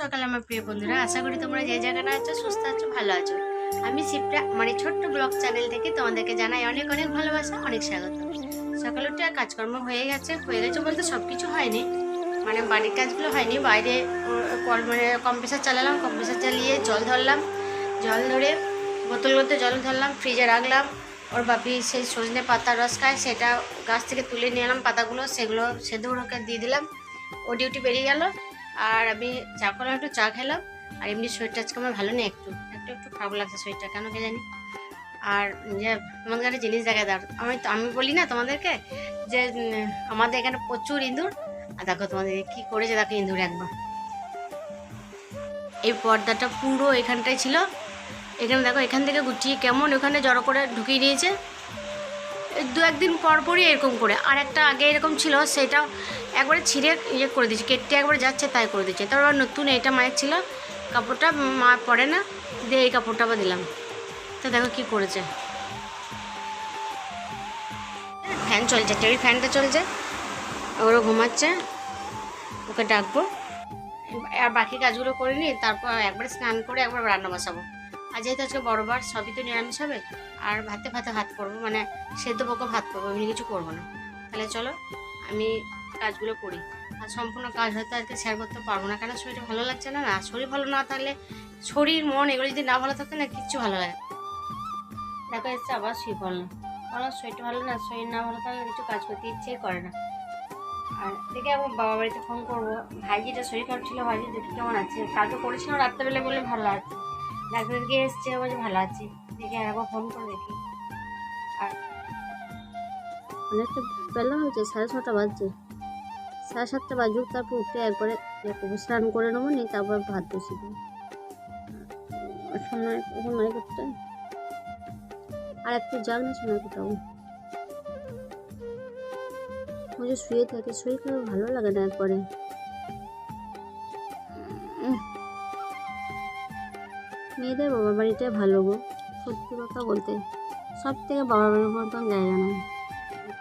সকাল, আমার প্রিয় বন্ধুরা। আশা করি তোমরা যে জায়গাটা আছো, সুস্থ আছো, ভালো আছো। আমি শিবরা মানে ছোট্ট ব্লগ চ্যানেল থেকে তোমাদেরকে জানাই অনেক অনেক ভালোবাসা, অনেক স্বাগত। সকাল উঠে কাজকর্ম হয়ে গেছে হয়ে গেছে বলতে সব কিছু হয়নি। মানে বাড়ির কাজগুলো হয়নি, বাইরে কল মানে কম্প্রেসার চালালাম, কম্প্রেসার চালিয়ে জল ধরলাম। জল ধরে বোতল মধ্যে জল ধরলাম, ফ্রিজে রাখলাম। ওর বাপি সেই সজনে পাতার রস খায়, সেটা গাছ থেকে তুলে নিয়ে এলাম পাতাগুলো, সেগুলো সেদ্ধ ওকে দিয়ে দিলাম। ও ডিউটি বেরিয়ে গেল আর আমি চা করলাম একটু চা খেলাম। আর এমনি শরীরটা আজকে আমার ভালো নেই একটু। একটু একটু খারাপ লাগছে শরীরটা, কেন কে জানি? আর যে তোমাদের একটা জিনিস দেখা দাও আমি তো, আমি বলি না তোমাদেরকে যে আমাদের এখানে প্রচুর ইঁদুর। আর দেখো তোমাদের কি করেছে দেখো ইঁদুর একবার এই পর্দাটা পুরো এখানটাই ছিল। এখানে দেখো এখান থেকে গুটিয়ে কেমন ওখানে জড়ো করে ঢুকিয়ে নিয়েছে দু একদিন পর পরই এরকম করে। আর একটা আগে এরকম ছিল, সেটা একবারে ছিঁড়ে ইয়ে করে দিচ্ছে কেটে একবার যাচ্ছে তাই করে দিচ্ছে তারপর নতুন এটা মায়ের ছিল, কাপড়টা মা পরে না, দিয়ে এই কাপড়টা আবার দিলাম। তো দেখো কি করেছে। ফ্যান চলছে, টেবিল ফ্যানটা চলছে। ওরও ঘুমাচ্ছে, ওকে ডাকবো। আর বাকি কাজগুলো করে নিই তারপর একবার স্নান করে একবার রান্না বসাবো। আর যেহেতু আজকে বড়বার, সবই তো নিরামিষ হবে আর ভাতে ভাতে ভাত করব মানে সেদ্ধ পক্ষ ভাত করব, এমনি কিছু করব না। তাহলে চলো, আমি কাজগুলো করি। আর সম্পূর্ণ কাজ হয়তো আজকে শেয়ার করতে পারব না। কেন শরীরটা ভালো লাগছে না? না, শরীর ভালো না থাকলে শরীর, মন এগুলো যদি না ভালো থাকে না, কিচ্ছু ভালো লাগে। দেখো, এসছে আবার শুয়ে পড়লাম আমার শরীরটা ভালো না, শরীর না ভালো থাকলে কিছু কাজ করতে ইচ্ছেই করে না। আর দেখে আমার বাবা বাড়িতে ফোন করব। ভাইজিটা শরীর খারাপ ছিল, ভাইজি দেখি কেমন আছে। কালকে করেছিলাম রাত্রেবেলা বলে ভালো আছে ডাক্তার গিয়ে এসছে বলছে ভালো আছি। দেখে একবার ফোন করে দেখি। আর অনেকটা বেলা হয়েছে, সাড়ে ছটা বাজছে। সাড়ে সাতটা বাজুক, তারপর উঠে একবারে স্নান করে নেব নি তারপর ভাত দেবো। আর সময় সময় করতে আর একটু যাক না সময় কোথাও ওই যে শুয়ে থাকে শুয়ে খারাপ ভালো লাগে না একবারে। মেয়েদের বাবা বাড়িটাই ভালো গো। সত্যি কথা বলতে সব থেকে বাবা বাড়ির মতন জায়গা নয়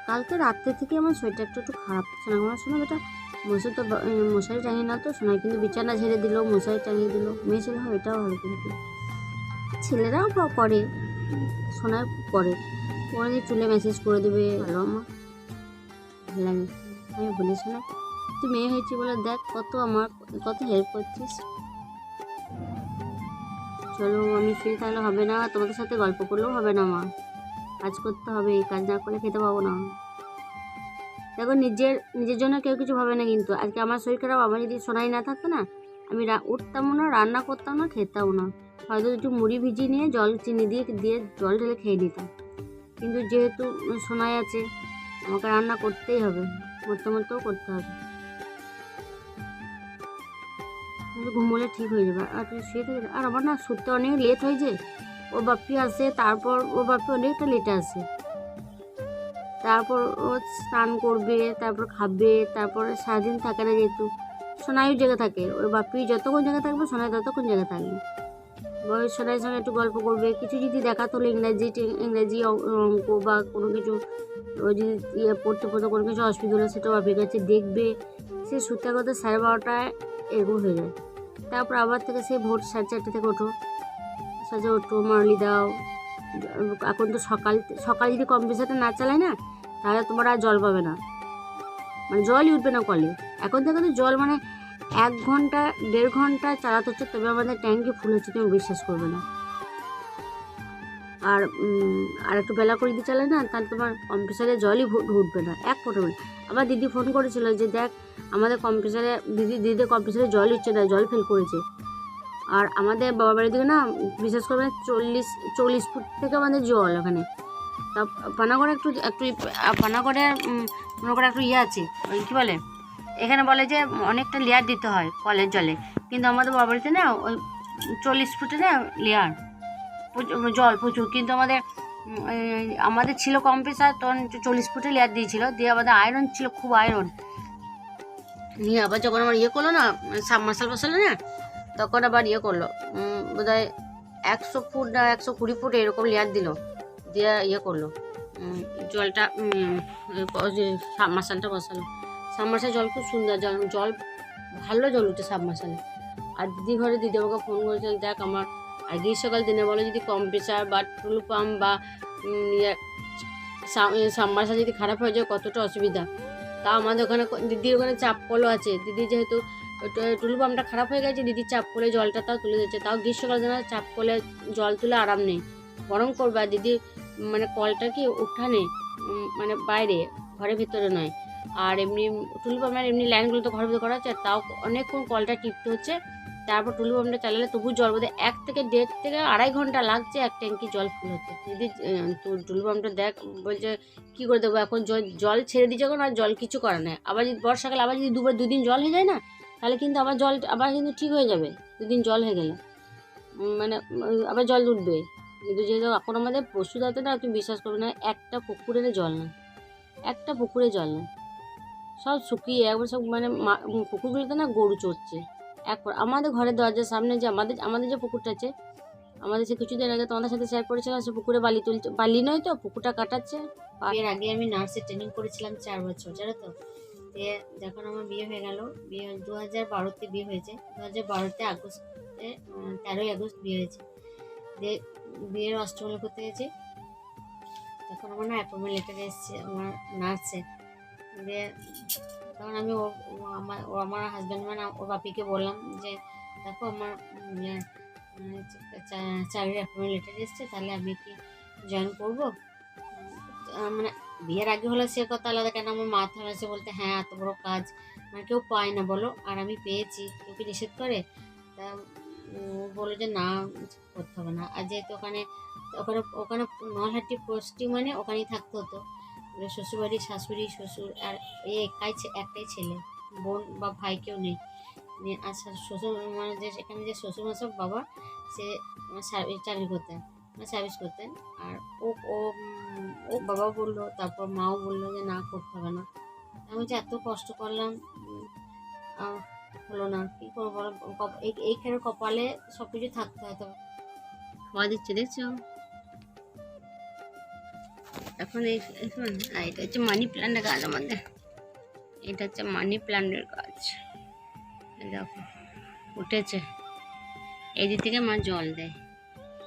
কালকে রাত্রে থেকে আমার শরীরটা একটু খারাপ। শোনা আমার শোনা বেটা মশারি তো মশারি টাঙিয়ে না তো শোনা কিন্তু বিছানা ঝেড়ে দিল, মশারি টাঙিয়ে দিল। মেয়ে ছেলে হয় এটাও ভালো কিন্তু। ছেলেরাও করে শোনায় করে ওরা যে চুলে মেসেজ করে দেবে, ভালো আমার ভালো লাগে। আমি বলি শোনা তুই মেয়ে হয়েছি বলে দেখ কত আমার, কত হেল্প করছিস। চলো আমি ফ্রি তাহলে হবে না। তোমাদের সাথে গল্প করলেও হবে না মা। কাজ করতে হবে কাজ না করলে খেতে পাবো না। দেখো, নিজের নিজের জন্য কেউ কিছু ভাবে না কিন্তু। আজকে আমার শরীর খারাপ, আমার যদি সোনাই না থাকতো না, আমি উঠতামও না, রান্না করতাম না খেতামও না। হয়তো একটু মুড়ি ভিজিয়ে নিয়ে জল চিনি দিয়ে দিয়ে জল ঢেলে খেয়ে নিতাম। কিন্তু যেহেতু সোনাই আছে, আমাকে রান্না করতেই হবে। মরতে মরতেও করতে হবে। ঘুমোলে ঠিক হয়ে যাবে। আর শুয়ে থেকে আর আমার না শুতে অনেক লেট হয়ে যায় ওর বাপ্পি আসে, তারপর ওর বাপ্পি অনেকটা লেটে আসে। তারপর ও স্নান করবে, তারপর খাবে, তারপর সারাদিন থাকে না যেহেতু। সোনাইও জেগে থাকে। ওর বাপ্পি যতক্ষণ জেগে থাকবে, সোনাই ততক্ষণ জেগে থাকবে। বয়স সোনাইয়ের সঙ্গে একটু গল্প করবে। কিছু যদি দেখা তোলে ইংরাজি ইংরাজি অঙ্ক বা কোনো কিছু, ও যদি ইয়ে পড়তে পড়তে কোনো কিছু অসুবিধা হলে সেটা বাপির কাছে দেখবে। সে শুতে করতে সাড়ে বারোটায় এরকম হয়ে যায়। তারপর আবার থেকে সেই ভোর সাড়ে চারটে থেকে ওঠো। সাজে ওঠো, মারলি দাও। এখন তো সকাল সকাল যদি কম্পিউটারটা না চালায় না, তাহলে তোমার আর জল পাবে না। মানে জলই উঠবে না কলে। এখন থেকে তো জল মানে এক ঘণ্টা, দেড় ঘণ্টা চালাতে হচ্ছে, তবে আমাদের ট্যাঙ্কি ফুল হচ্ছে, তুমি বিশ্বাস করবে না। আর আর একটু বেলা করে দিয়ে চালায় না, তাহলে তোমার কম্পিউটারে জলই ঢুকবে না। এক ফোটো আবার দিদি ফোন করেছিল যে দেখ আমাদের কম্পিউটারে, দিদি দিদি কম্পিউটারে জল হচ্ছে না জল ফেল করেছে। আর আমাদের বাবা বাড়ির দিকে না, বিশেষ করে চল্লিশ চল্লিশ ফুট থেকে আমাদের জল ওখানে। তা পানাগড়ে একটু একটু পানাগড়ে মনে করে একটু ইয়ে আছে, ওই কী বলে? এখানে বলে যে অনেকটা লেয়ার দিতে হয় কলের জলে। কিন্তু আমাদের বাবা বাড়িতে না, ওই চল্লিশ ফুটে না লেয়ার জল প্রচুর। কিন্তু আমাদের আমাদের ছিল কম্পিউটার তখন চল্লিশ ফুটে লেয়ার দিয়েছিল। দিয়ে আমাদের আয়রন ছিল, খুব আয়রন নিয়ে আবার যখন আমার ইয়ে করল না সাবমার্শাল বসালো না তখন আবার ইয়ে করল। উম, বোধহয় একশো ফুট না একশো কুড়ি ফুট এরকম লেয়ার দিল দিয়ে ইয়ে করল। জলটা সাবমার্শালটা বসালো। সাবমার্শাল জল খুব সুন্দর জল জল ভালো জল উঠে সাবমার্শালে আর দিদি ঘরে দিদি আমাকে ফোন করেছিল দেখ আমার আর গ্রীষ্মকাল দিনে বলো যদি কম্প্রেসার বা টুলু পাম্প বা ইয়ে, সাবমার্সাল যদি খারাপ হয়ে যায় কতটা অসুবিধা। তা আমাদের ওখানে দিদির ওখানে চাপ কলও আছে। দিদি যেহেতু টুলু পাম্পটা খারাপ হয়ে গেছে দিদির চাপ কলে জলটা তাও তুলে দিচ্ছে। তাও গ্রীষ্মকাল যেন চাপ কলে জল তুলে আরাম নেই। গরম করবে আর দিদির মানে কলটা কি উঠানে মানে বাইরে, ঘরের ভিতরে নয়। আর এমনি টুলু পাম্পের এমনি লাইনগুলো তো ঘরের ভিতরে করা হচ্ছে তাও অনেকক্ষণ কলটা টিপতে হচ্ছে। তারপর টুলু পাম্পটা চালালে তবু জল বোধ এক থেকে দেড় থেকে আড়াই ঘণ্টা লাগছে এক ট্যাঙ্কি জল ফুল হতে তো টুলু পাম্পটা দেখ, বলছে, কী করে দেবো? এখন জল ছেড়ে দিচ্ছে এখন আর জল কিছু করা নেই। আবার যদি বর্ষাকালে আবার যদি দুবার, দুদিন জল হয়ে যায় না, তাহলে কিন্তু আবার জল, আবার কিন্তু ঠিক হয়ে যাবে। দুদিন জল হয়ে গেলে। মানে আবার জল উঠবে। কিন্তু যেহেতু এখন আমাদের পশু দাঁতে না, তুমি বিশ্বাস করবে না, একটা পুকুরের জল না। একটা পুকুরে জল না। সব শুকিয়ে, একবার সব মানে পুকুরগুলোতে না গরু চড়ছে। একবার। আমাদের ঘরের দরজার সামনে যে আমাদের আমাদের যে পুকুরটা আছে, আমাদের সে কিছুদিন আগে তোমাদের সাথে শেয়ার করেছিলাম, সে পুকুরে বালি তুলছে বালি নয় তো, পুকুরটা কাটাচ্ছে। বিয়ের আগে আমি নার্সের ট্রেনিং করেছিলাম চার বছর, জানো তো? যখন আমার বিয়ে হয়ে গেল, বিয়ে দু হাজার বারোতে বিয়ে হয়েছে দু হাজার বারোতে আগস্টে তেরোই আগস্ট বিয়ে হয়েছে। দিয়ে বিয়ের অষ্টমী করতে গেছি। তখন আমার না অ্যাপয়েন্টমেন্ট লেটার এসেছে আমার নার্সে দিয়ে তখন আমি ও ও আমার ও আমার হাজব্যান্ড মানে ওর বাপিকে বললাম যে দেখো আমার ইয়ে, চা- চাকরির অ্যাপয়েন্টমেন্ট লেটার এসেছে তাহলে আমি কি জয়েন করব? মানে বিয়ের আগে হলে সে কথা আলাদা কেন আমার মাথা আছে বলতে হ্যাঁ এত বড় কাজ। মানে কেউ পায় না বলো। আর আমি পেয়েছি কেউ কি নিষেধ করে? তা বলল যে না করতে হবে না। আর যেহেতু ওখানে ওখানে ওখানে নলহাটি পোস্টিং মানে ওখানেই থাকতে হতো। শ্বশুরবাড়ি, শাশুড়ি, শ্বশুর আর এ একাই একটাই ছেলে। বোন বা ভাই কেউ নেই। নিয়ে আর শ্বশুর মানে যে সেখানে যে শ্বশুর মশাই বাবা, সে সার্ভিস চাকরি করতেন মানে সার্ভিস করতেন। আর ও ও ও বাবা বলল, তারপর মাও বলল যে না, করতে হবে না। আমি যে এত কষ্ট করলাম হলো না। কি করব এইখানে কপালে সব কিছু থাকতে হয় তো। খাওয়া দিচ্ছে, দেখছ? এখন এই এটা হচ্ছে মানি প্ল্যান্টের গাছ আমাদের। এটা হচ্ছে মানি প্ল্যান্টের গাছ। দেখো, উঠেছে। এই দিক থেকে মা জল দেয়।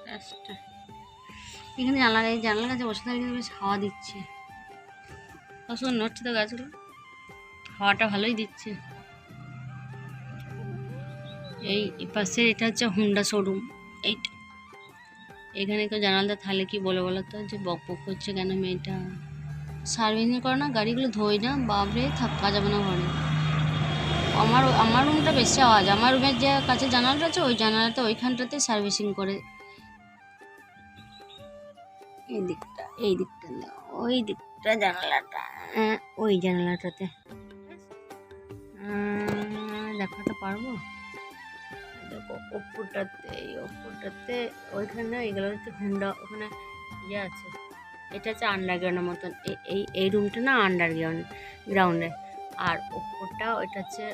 গাছটা। এখানে জানলা এই জানলার কাছে বসে থাকলে বেশ হাওয়া দিচ্ছে। কত নড়ছে তো গাছগুলো। হাওয়াটা ভালোই দিচ্ছে। এই এই পাশে এটা হচ্ছে হুন্ডা শোরুম এইটা এখানে কেউ জানালটা তাহলে কি বলে বলো তো যে বক বক করছে কেন মেয়েটা? সার্ভিসিং করে না গাড়িগুলো ধোয় না বাবরে থাকা যাবে না ঘরে। আমার আমার রুমটা বেশি আওয়াজ। আমার রুমের যে কাছে জানালাটা আছে ওই জানালাতে ওইখানটাতে সার্ভিসিং করে। এই দিকটা এই দিকটা না, ওই দিকটা জানালাটা আহ, ওই জানালাটাতে। দেখাতে পারব? দেখো, ওপরটাতে, এই ওপরটাতে, ওইখানে এগুলো হচ্ছে হুন্ডা ওখানে ইয়ে আছে। এটা হচ্ছে আন্ডারগ্রাউন্ডের মতন। এই এই রুমটা না আন্ডারগ্রাউন্ড গ্রাউন্ডে আর ওপরটা ওইটা হচ্ছে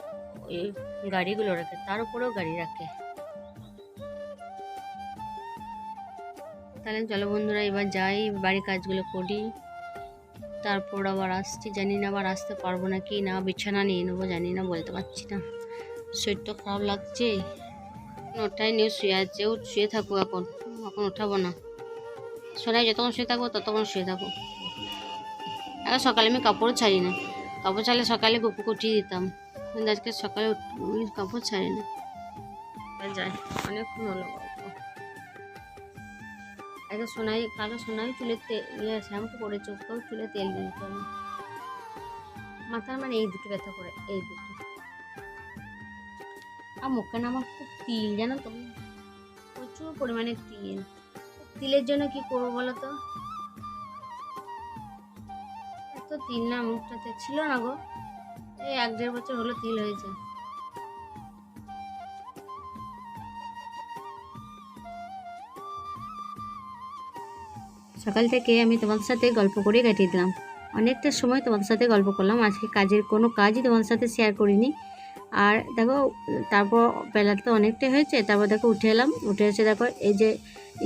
ওই গাড়িগুলো রাখে, তার উপরেও গাড়ি রাখে। তাহলে চলো বন্ধুরা, এবার যাই, বাড়ির কাজগুলো করি। তারপর আবার আসছি, জানি না আবার আসতে পারব না কি না বিছানা নিয়ে নেব, জানি না, বলতে পারছি না। শরীর তো খারাপ লাগছে। ওটাই নিয়ে শুয়ে আছে, ও শুয়ে থাকব এখন। এখন ওঠাবো না। শোনাই যতক্ষণ শুয়ে থাকব, ততক্ষণ শুয়ে থাকব। এখন সকালে আমি কাপড় ছাড়ি না। কাপড় ছাড়লে সকালে গপু উঠিয়ে দিতাম। কিন্তু আজকে সকালে কাপড় ছাড়ি না। অনেকক্ষণ হলো গল্প। আগে সোনাই, কালো সোনাই চুলে তেল শ্যাম্পু করে চোখটাও চুলে তেল দিয়ে দিতে হবে। মাথার মানে এই দুটো ব্যথা করে, এই দুটো। আর মুখে আমার তিল, জানো তো? প্রচুর পরিমাণে তিল। তিলের জন্য কি করব বলো তো? এত তিল না, মুখটাতে ছিল না গো। এই এক দেড় বছর হলো তিল হয়েছে। সকাল থেকে আমি তোমাদের সাথে গল্প করে কাটিয়ে দিলাম। অনেকটা সময় তোমাদের সাথে গল্প করলাম। আজকে কাজের কোনো কাজই তোমাদের সাথে শেয়ার করিনি। আর দেখো, তারপর বেলা তো অনেকটাই হয়েছে, তারপর দেখো উঠে এলাম, উঠে এসে দেখো এই যে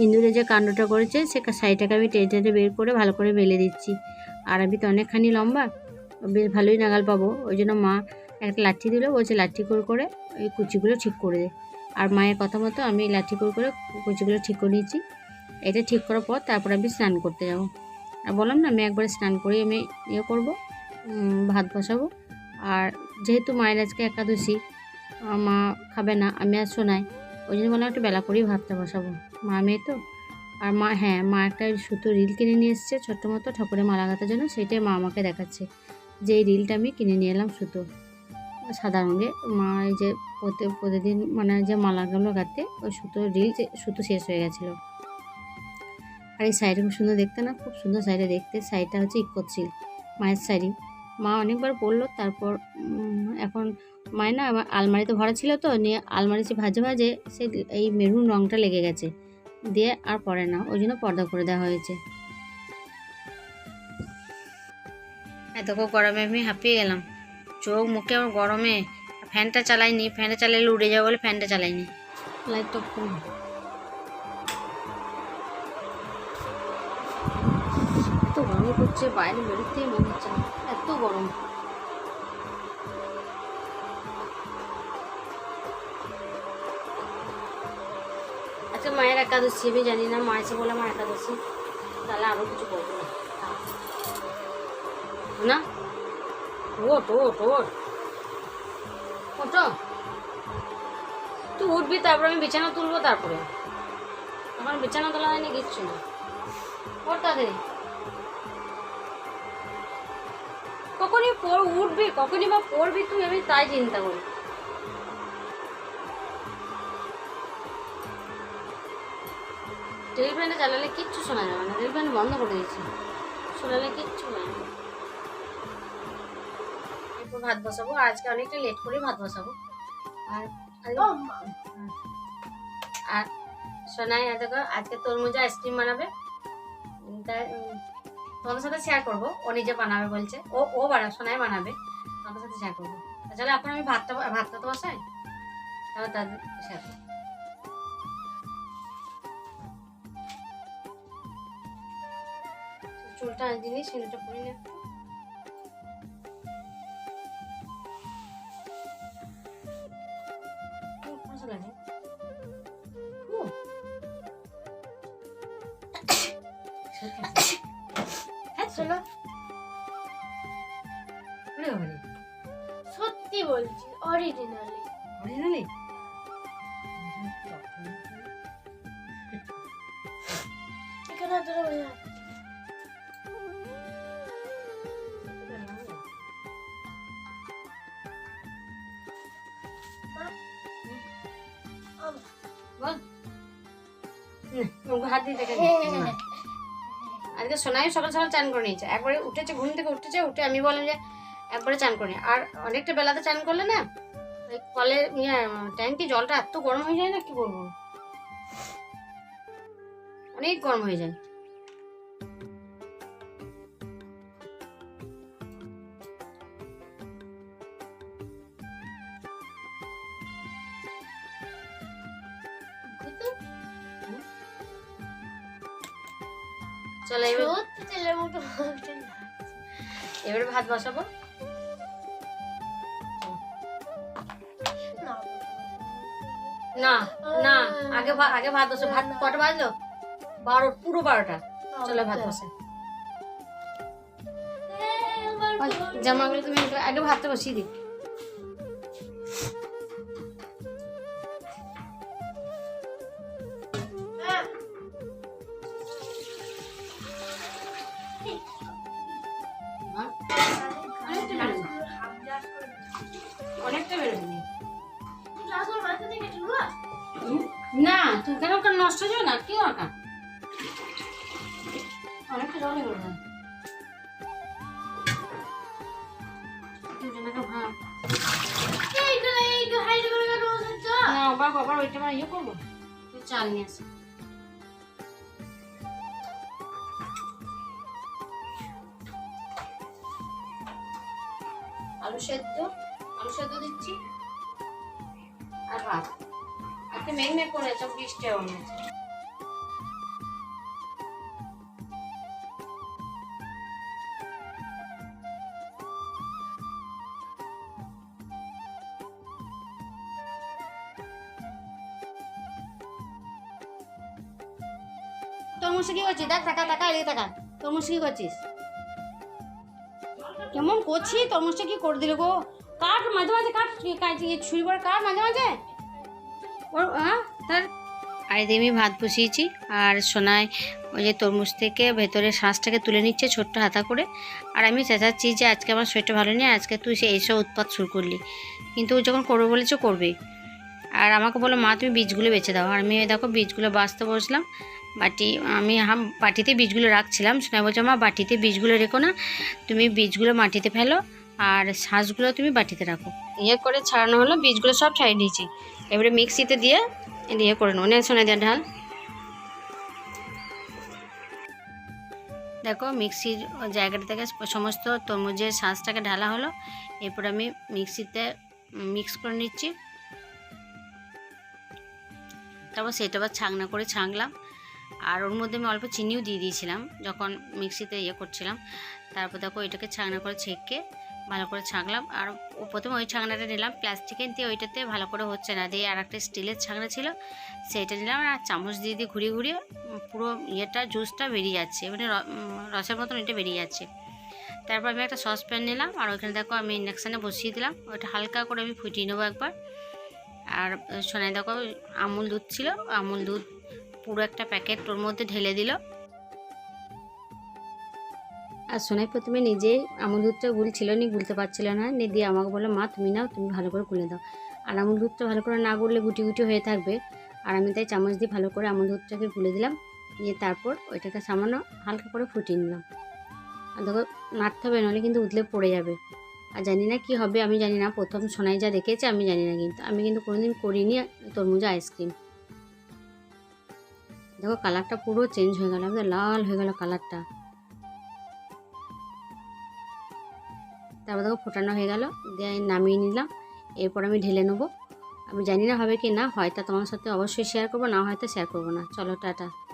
ইন্দুরে যে কাণ্ডটা করেছে, সে শাড়িটাকে আমি টেনে টেনে বের করে ভালো করে বেলে দিচ্ছি। আর আমি তো অনেকখানি লম্বা, বেশ ভালোই নাগাল পাবো। ওই জন্য মা একটা লাঠি দিল, বলছে লাঠি করে করে ওই কুচিগুলো ঠিক করে দে। আর মায়ের কথা মতো আমি লাঠি করে করে কুচিগুলো ঠিক করে নিয়েছি। এটা ঠিক করার পর তারপর আমি স্নান করতে যাব। আর বললাম না, আমি একবারে স্নান করে আমি ইয়ে করব ভাত বসাবো। আর যেহেতু মায়ের আজকে একাদশী মা খাবে না, আমি আর শোনাই ওই জন্য বললাম একটু বেলা করেই ভাতটা বসাবো। মা মেয়ে তো? আর মা হ্যাঁ মা একটা সুতো রিল কিনে নিয়ে এসছে, ছোট্ট মতো ঠাকুরে মালা গাঁথার জন্য সেটাই মা আমাকে দেখাচ্ছে। যে এই রিলটা আমি কিনে নিয়ে এলাম সুতো। সাদা রঙের, মা এই যে প্রতি- প্রতিদিন মানে যে মালাগুলো গাঁথে, ওই সুতো রিল যে, সুতো শেষ হয়ে গেছিল। আর এই শাড়িটা খুব সুন্দর দেখতে না, খুব সুন্দর শাড়িটা দেখতে। শাড়িটা হচ্ছে ইকোত মায়ের শাড়ি। মা অনেকবার পরলো তারপর এখন মায়ের না আমার আলমারিতে ভরা ছিল তো, নিয়ে আলমারিতে ভাজে ভাজে সে এই মেরুন রঙটা লেগে গেছে। দিয়ে আর পরে না, ওই জন্য পর্দা করে দেওয়া হয়েছে। এত গরমে আমি হাঁপিয়ে গেলাম। চোখ মুখে আমার গরমে। ফ্যানটা চালাইনি, ফ্যানটা চালাইলে উড়ে যাবে বলে ফ্যানটা চালাইনি। লাইট তো ফুল এত গরম করছে বাইরে বেরোতেই মনে হচ্ছে না। এত গরম। আচ্ছা মায়ের একাদশী, আমি জানি না, মা এসে বলে আমার একাদশী। তাহলে আরও কিছু বলব না। ওট ওট ওট ওটো তুই উঠবি, তারপর আমি বিছানা তুলবো তারপরে। আমার বিছানা তোলা হয়নি, কিচ্ছু না। ওর তাড়াতাড়ি। কখনই পর উঠবি কখনই বা পড়বি তুই আমি তাই চিন্তা করি। টেবিল ফ্যানটা চালালে কিচ্ছু শোনা যাবে না টেবিল ফ্যান বন্ধ করে দিয়েছি। শোনালে কিচ্ছু হয় না। এরপর ভাত বসাবো আজকে অনেকটা লেট করে ভাত বসাবো। আর আর সোনাই দেখো আজকে তরমুজে আইসক্রিম বানাবে। তোমাদের সাথে শেয়ার করব। ও নিজে বানাবে বলছে। ও ও বানাবে, সোনাই বানাবে। তোমাদের সাথে শেয়ার করব। তাহলে এখন আমি ভাতটা ভাতটা তো বসাই তাহলে তাদের শেয়ার চুলটা জিনিস সেটা পরে নে। চলো। বাবারে, সত্যি বলছি অরিজিনালি originally? এখানে তোরা বল। আজকে সোনাই সকাল সকাল চান করে নিয়েছে। একবারে উঠেছে, ঘুম থেকে উঠেছে, উঠে আমি বললাম যে একবারে চান করে আর অনেকটা বেলাতে চান করলে না ওই কলের ইয়ে ট্যাঙ্কি জলটা এত গরম হয়ে যায় না, কি বলব? অনেক গরম হয়ে যায়। চলো এবার তেলের মতো এবারে ভাত বসাবো? না, না আগে আগে ভাত বসে ভাত কটা বাজলো? বারো পুরো বারোটা। চলো ভাত বসে। জামাগুলো তুমি আগে ভাতটা বসিয়ে দিই কেন কেন নষ্ট হয়ে যাবে না? কি অনেকটা না ওইটা ইয়ে করব। চাল নিয়ে আসি। আলু সেদ্ধ আলু সেদ্ধ দিচ্ছি। আর ভাত। আপনি মেঘনা করে চব্বিশ টাকা তরমুজ কি করছিস দেখ টাকা টাকা এদিকে টাকা তরমুজ কি করছিস কেমন করছি তরমুজটা কি করে দিল গো কাট মাঝে মাঝে কাট ছুরি পর কাট মাঝে মাঝে ওর আর এদিকে আমি ভাত বসিয়েছি, আর সোনায় ওই যে তরমুজ থেকে ভেতরে শ্বাসটাকে তুলে নিচ্ছে ছোট্ট হাতা করে। আর আমি চেঁচাচ্ছি যে আজকে আমার শরীরটা ভালো নেই, আজকে তুই সে এইসব উৎপাত শুরু করলি। কিন্তু ও যখন করবে বলেছে, করবে। আর আমাকে বলো মা, তুমি বীজগুলো বেছে দাও। আর আমি দেখো বীজগুলো বাঁচতে বসলাম। বাটি, আমি হাম, বাটিতে বীজগুলো রাখছিলাম। সোনাই বলছে, মা, বাটিতে বীজগুলো রেখো না, তুমি বীজগুলো মাটিতে ফেলো। আর শাঁসগুলো তুমি বাটিতে রাখো। ইয়ে করে ছাড়ানো হলো বীজগুলো সব ছাড়িয়ে দিয়েছি। এবারে মিক্সিতে দিয়ে দিয়ে করে নেব। নে সোনা দিয়ে ঢাল। দেখো মিক্সির জায়গাটা থেকে সমস্ত তরমুজের শাঁসটাকে ঢালা হলো। এরপর আমি মিক্সিতে মিক্স করে নিচ্ছি। তারপর সেটা আবার ছাঁকনা করে ছাঁকলাম। আর ওর মধ্যে আমি অল্প চিনিও দিয়ে দিয়েছিলাম যখন মিক্সিতে ইয়ে করছিলাম। তারপর দেখো এটাকে ছাঁকনা করে ছেঁকে ভালো করে ছাঁকলাম। আর প্রথমে ওই ছাঁকনাটা নিলাম। প্লাস্টিকের দিয়ে ওইটাতে ভালো করে হচ্ছে না দিয়ে আর একটা স্টিলের ছাঁকনা ছিল। সেইটা নিলাম আর চামচ দিয়ে দিয়ে ঘুরিয়ে ঘুরিয়ে পুরো ইয়েটা জুসটা বেরিয়ে যাচ্ছে। মানে রসের মতন এটা বেরিয়ে যাচ্ছে। তারপর আমি একটা সসপ্যান নিলাম। আর ওইখানে দেখো আমি ইন্ডাকশানে বসিয়ে দিলাম। ওটা হালকা করে আমি ফুটিয়ে নেব একবার। আর সোনাই দেখো আমুল দুধ ছিল। আমুল দুধ পুরো একটা প্যাকেট ওর মধ্যে ঢেলে দিল। আর সোনাই প্রথমে নিজেই আমুল দুধটা গুলছিল নি, গুলতে পারছিল না। নিয়ে দিয়ে আমাকে বলল, মা, তুমি নাও, তুমি ভালো করে গুলে দাও। আর আমুল দুধটা ভালো করে না গুললে গুটি গুটি হয়ে থাকবে। আর আমি তাই চামচ দিয়ে ভালো করে আমুল দুধটাকে গুলে দিলাম। দিয়ে তারপর ওইটাকে সামান্য হালকা করে ফুটিয়ে নিলাম। আর দেখো, নাড়তে হবে নাহলে কিন্তু উতলে পড়ে যাবে। আর জানি না কি হবে, আমি জানি না। প্রথম সোনাই যা দেখেছে, আমি জানি না কিন্তু। আমি কিন্তু কোনোদিন করিনি তরমুজা আইসক্রিম দেখো কালারটা পুরো চেঞ্জ হয়ে গেল আমাদের লাল হয়ে গেল কালারটা তারপর দেখো ফোটানো হয়ে গেল, দিয়ে নামিয়ে নিলাম। এরপর আমি ঢেলে নেব। আমি জানি না হবে কি না, হয়তো তোমার সাথে অবশ্যই শেয়ার করব, না হয়তো শেয়ার করব না। চলো, টাটা।